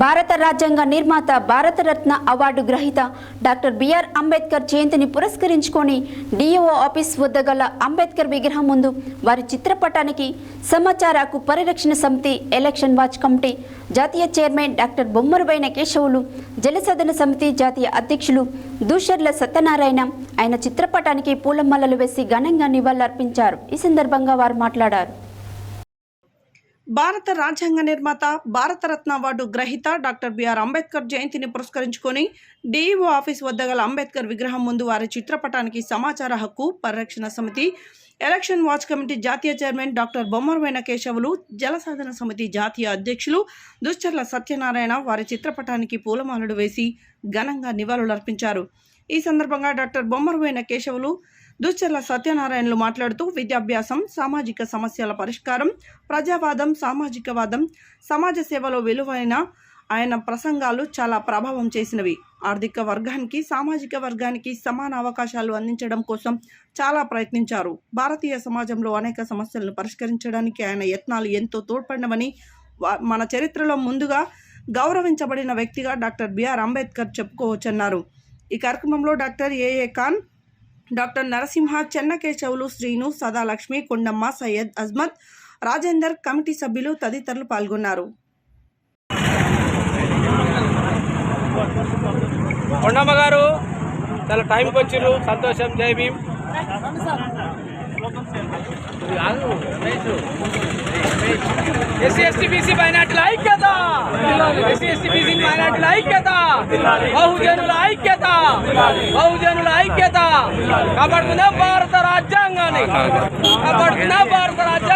భారత రాజ్యాంగ నిర్మాత భారతరత్న అవార్డు గ్రహీత డాక్టర్ బిఆర్ అంబేద్కర్ జయంతిని పురస్కరించుకొని డిఓ ఆఫీస్ వద్ద గల అంబేద్కర్ విగ్రహం ముందు వారి చిత్రపటానికి సమాచార హక్కు పరిరక్షణ సమితి ఎలక్షన్ వాచ్ కమిటీ జాతీయ చైర్మన్ డాక్టర్ బొమ్మరుబైన కేశవులు జలసదన సమితి జాతీయ అధ్యక్షులు దూషర్ల సత్యనారాయణ ఆయన చిత్రపటానికి పూలమాలలు వేసి ఘనంగా నివాళులర్పించారు. ఈ సందర్భంగా వారు మాట్లాడారు. భారత రాజ్యాంగ నిర్మాత భారతరత్న అవార్డు గ్రహీత డాక్టర్ బిఆర్ అంబేద్కర్ జయంతిని పురస్కరించుకొని డిఈఓ ఆఫీస్ వద్ద గల అంబేద్కర్ విగ్రహం ముందు వారి చిత్రపటానికి సమాచార హక్కు పరిరక్షణ సమితి ఎలక్షన్ వాచ్ కమిటీ జాతీయ చైర్మన్ డాక్టర్ బొమ్మరవైన కేశవులు జలసాధన సమితి జాతీయ అధ్యక్షులు దుశ్చర్ల సత్యనారాయణ వారి చిత్రపటానికి పూలమాలలు వేసి ఘనంగా నివాళులర్పించారు. ఈ సందర్భంగా డాక్టర్ బొమ్మరువైన కేశవులు దుశ్చర్ల సత్యనారాయణలు మాట్లాడుతూ విద్యాభ్యాసం సామాజిక సమస్యల పరిష్కారం ప్రజావాదం సామాజికవాదం సమాజ సేవలో విలువైన ఆయన ప్రసంగాలు చాలా ప్రభావం చేసినవి. ఆర్థిక వర్గానికి సామాజిక వర్గానికి సమాన అవకాశాలు అందించడం కోసం చాలా ప్రయత్నించారు. భారతీయ సమాజంలో అనేక సమస్యలను పరిష్కరించడానికి ఆయన యత్నాలు ఎంతో తోడ్పడినవని మన చరిత్రలో ముందుగా గౌరవించబడిన వ్యక్తిగా డాక్టర్ బిఆర్ అంబేద్కర్ చెప్పుకోవచ్చన్నారు. ఈ కార్యక్రమంలో doctor AA Khan doctor Narasimha Chennakeshavulu Srinu Sadalakshmi Kondamma Syed Azmat Rajender committee సభ్యులు తదితరులు పాల్గొన్నారు. కొండమ్మ గారు చాలా టైంకి వచ్చిర్రు. సంతోషం. జై భీమ్. ఎస్సీ ఎస్టీ బీసీ మైనార్టీల ఐక్యత. ఎస్సీ ఎస్టీ బీసీ మైనార్టీల ఐక్యత. బహుజనుల ఐక్యత. బహుజనుల ఐక్యత. కాపాడుకుందాం భారత రాజ్యాంగాన్ని. కాపాడుకుందాం భారత రాజ్యాంగం